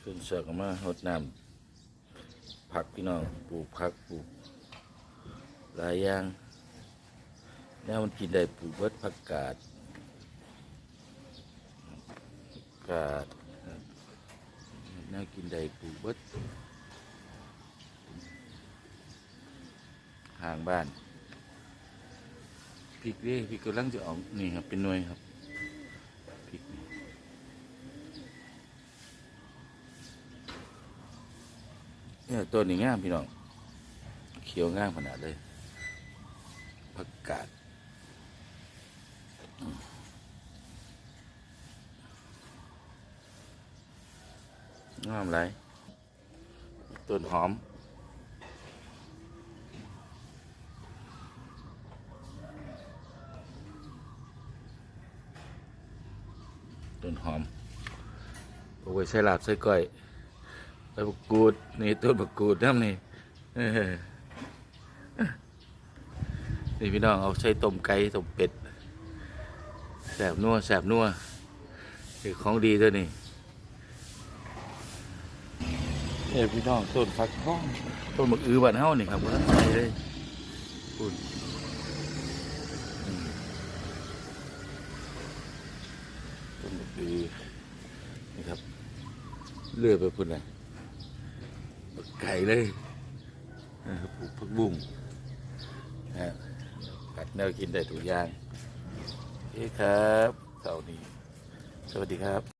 ขึ้นเสือกมาหดน้ำผักพี่น้องปลูกผักปลูกหลายอย่างแนวมันกินได้ปลูกเบิดผักกาดกาดแนวกินได้ปลูกเบิดห่างบ้านพริกนี่พริกกำลังจะออกนี่ครับเป็นหน่วยครับพริกนี่ เนี่ยตัวนี้งามพี่น้อง เขียวงามขนาดเลยผักกาดงามไรต้นหอมต้นหอมเอาไว้ใช้ลาบใช้ก้อย ใบมะกรูดนี่ต้นมะกรูดน้ำนี่นี่พี่น้องเอาใช้ต้มไก่ต้มเป็ดแสบนัวแสบนัวคือของดีตัวนี้เนี่พี่น้องต้นฟักทองต้นมะอือบ้านเฮานี่ครับบ้านไทยเลยปุ่นต้นมะอือนี่ครับเลื่อยไปพุ่นเลย ไก่เลยปลูกผักบุ้งนะกัดแนวกินได้ทุกอย่างเอ๊ครับเสานี้ สวัสดีครับ